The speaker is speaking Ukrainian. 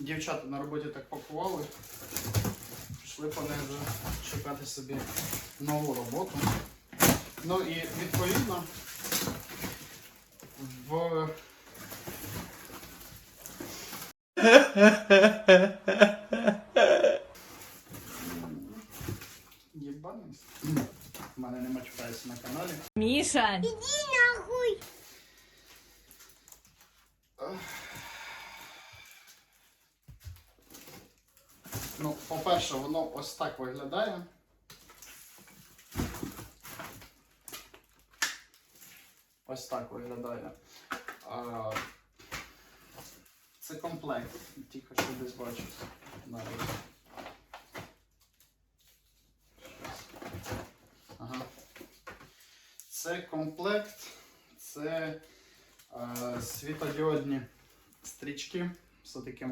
Дівчата на роботі так пакували. Пішли по неї вже шукати собі нову роботу. Ну і відповідно в Єбаний. У мене не мачкається на каналі. Міша, Ну, по-перше, воно ось так виглядає. Ось так виглядає. Це комплект. Тільки що десь бачу. Навіть. Ага. Це комплект, це е, світодіодні стрічки з такими